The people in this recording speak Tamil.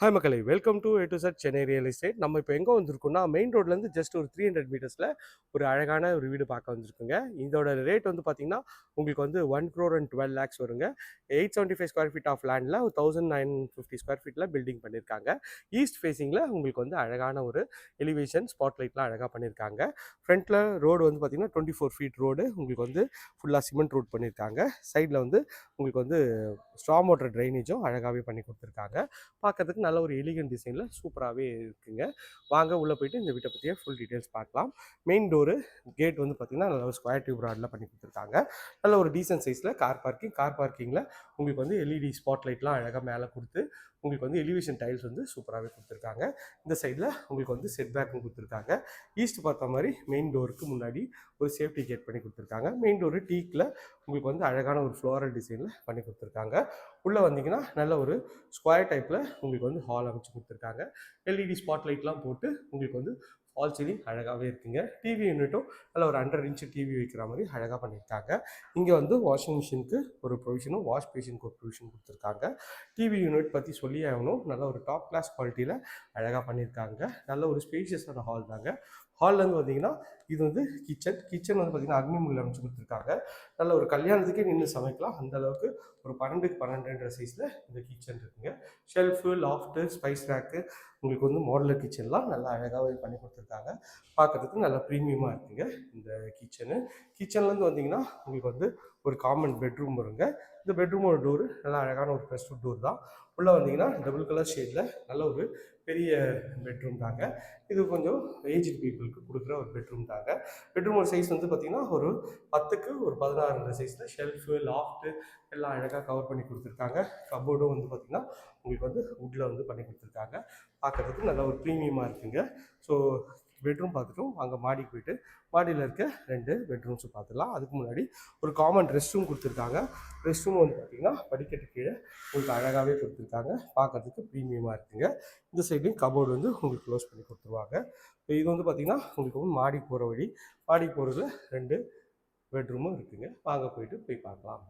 ஹாய் மக்களை. Welcome to A to sir Chennai real estate நம்ம இப்போ எங்கே வந்திருக்கோம்னா மெயின் ரோட்லேருந்து ஜஸ்ட் ஒரு த்ரீ ஹண்ட்ரட் மீட்டர்ஸில் ஒரு அழகான ஒரு வீடு பார்க்க வந்திருக்குங்க. இதோட ரேட் வந்து பார்த்தீங்கன்னா உங்களுக்கு வந்து one crore and twelve lakhs வருங்க. Eight seventy five square feet of லேண்டில் ஒரு தௌசண்ட் நைன் ஃபிஃப்டி ஸ்கொயர் ஃபீட்டில் பில்டிங் பண்ணியிருக்காங்க ஈஸ்ட் ஃபேஸிங்கில் உங்களுக்கு வந்து அழகான ஒரு எலிவேஷன் ஸ்பாட் லைட்லாம் அழகாக பண்ணியிருக்காங்க ஃப்ரண்ட்டில் ரோடு வந்து பார்த்தீங்கன்னா டுவெண்ட்டி ஃபோர் ஃபீட் ரோடு உங்களுக்கு வந்து ஃபுல்லாக சிமெண்ட் ரோட் பண்ணியிருக்காங்க சைடில் வந்து உங்களுக்கு வந்து ஸ்ட்ரா மோட்டர் ட்ரைனேஜும் அழகாகவே பண்ணி கொடுத்துருக்காங்க. பார்க்கறதுக்கு நல்ல ஒரு எலிகன் டிசைனில் சூப்பராகவே இருக்குங்க. வாங்க உள்ளே போயிட்டு இந்த வீட்டை பற்றியே ஃபுல் டீட்டெயில்ஸ் பார்க்கலாம். மெயின் டோரு கேட் வந்து பார்த்திங்கன்னா நல்ல ஒரு ஸ்கொயர் டியூப் ராடில் பண்ணி கொடுத்துருக்காங்க. நல்ல ஒரு டீசன்ட் சைஸில் கார் பார்க்கிங் கார் பார்க்கிங்கில் உங்களுக்கு வந்து எல்இடி ஸ்பாட் லைட்லாம் அழகாக மேலே கொடுத்து உங்களுக்கு வந்து எலிவேஷன் டைல்ஸ் வந்து சூப்பராகவே கொடுத்துருக்காங்க. இந்த சைடில் உங்களுக்கு வந்து செட் பேக்கும் கொடுத்துருக்காங்க. ஈஸ்ட் பார்த்த மாதிரி மெயின் டோருக்கு முன்னாடி ஒரு சேஃப்டி கேட் பண்ணி கொடுத்துருக்காங்க. மெயின் டோரு டீக்கில் உங்களுக்கு வந்து அழகான ஒரு ஃப்ளோரல் டிசைனில் பண்ணி கொடுத்துருக்காங்க. உள்ளே வந்தீங்கன்னா நல்ல ஒரு ஸ்கொயர் டைப்பில் உங்களுக்கு வந்து ஹால் அமைச்சு கொடுத்துருக்காங்க. எல்இடி ஸ்பாட் லைட்லாம் போட்டு உங்களுக்கு வந்து ஆல் சீலிங் அழகாகவே இருக்குங்க. டிவி யூனிட்டும் அதில் ஒரு ஹண்ட்ரட் இன்ச்சு டிவி வைக்கிற மாதிரி அழகாக பண்ணியிருக்காங்க. இங்கே வந்து வாஷிங் மிஷினுக்கு ஒரு ப்ரொவிஷனும் வாஷ் பேஷனுக்கு ஒரு ப்ரொவிஷன் கொடுத்துருக்காங்க. டிவி யூனிட் பற்றி சொல்லி ஆகணும். நல்ல ஒரு டாப் கிளாஸ் குவாலிட்டியில் அழகாக பண்ணியிருக்காங்க. நல்ல ஒரு ஸ்பேஷியஸான ஹால் தாங்க. ஹால்லேருந்து பார்த்தீங்கன்னா இது வந்து கிச்சன் கிச்சன் வந்து பார்த்திங்கன்னா அக்னிமுள்ள அமைச்சு கொடுத்துருக்காங்க. நல்ல ஒரு கல்யாணத்துக்கே நின்று சமைக்கலாம். அந்த அளவுக்கு ஒரு பன்னெண்டுக்கு பன்னெண்டுன்ற சைஸில் இந்த கிச்சன் இருக்குங்க. ஷெல்ஃபு லாஃப்ட்டு ஸ்பைஸ் ரேக்கு உங்களுக்கு வந்து மாடலர் கிச்சன்லாம் நல்லா அழகாகவே பண்ணி கொடுத்துருக்காங்க. பார்க்கறதுக்கு நல்லா ப்ரீமியமாக இருக்குங்க இந்த கிச்சனு கிச்சன்லேருந்து வந்தீங்கன்னா உங்களுக்கு வந்து ஒரு காமன் பெட்ரூம் வருங்க. இந்த பெட்ரூமோட டோரு நல்லா அழகான ஒரு ப்ரெஸ் டோர் தான். உள்ளே வந்தீங்கன்னா டபுள் கலர் ஷேடில் நல்ல ஒரு பெரிய பெட்ரூம் தாங்க. இது கொஞ்சம் ஏஜ்டு பீப்புளுக்கு கொடுக்குற ஒரு பெட்ரூம் தாங்க. பெட்ரூமோட சைஸ் வந்து பார்த்திங்கன்னா ஒரு பத்துக்கு ஒரு பதினாறுன்ற சைஸில் ஷெல்ஃபு லாஃப்ட்டு எல்லாம் அழகாக கவர் பண்ணி கொடுத்துருக்காங்க. கபோர்டும் வந்து பார்த்திங்கன்னா உங்களுக்கு வந்து வுட்டில் வந்து பண்ணி கொடுத்துருக்காங்க. பார்க்குறதுக்கு நல்ல ஒரு ப்ரீமியமாக இருக்குங்க. ஸோ பெட்ரூம் பார்த்துட்டோம். அங்கே மாடிக்கு போயிட்டு மாடியில் இருக்க ரெண்டு பெட்ரூம்ஸும் பார்த்துக்கலாம் அதுக்கு முன்னாடி ஒரு காமன் ரெஸ்ட் ரூம் கொடுத்துருக்காங்க. ரெஸ்ட் ரூம் வந்து பார்த்திங்கன்னா படிக்கட்டு கீழே உங்களுக்கு அழகாகவே கொடுத்துருக்காங்க. பார்க்கறதுக்கு ப்ரீமியமாக இருக்குங்க. இந்த சைட்லேயும் கபோர்டு வந்து உங்களுக்கு க்ளோஸ் பண்ணி கொடுத்துருவாங்க. இப்போ இது வந்து பார்த்திங்கன்னா உங்களுக்கு வந்து மாடிக்கு போகிற வழி. மாடிக்கு போகிறதுல ரெண்டு பெட்ரூமும் இருக்குங்க. வாங்க போயிட்டு போய் பார்க்கலாம்.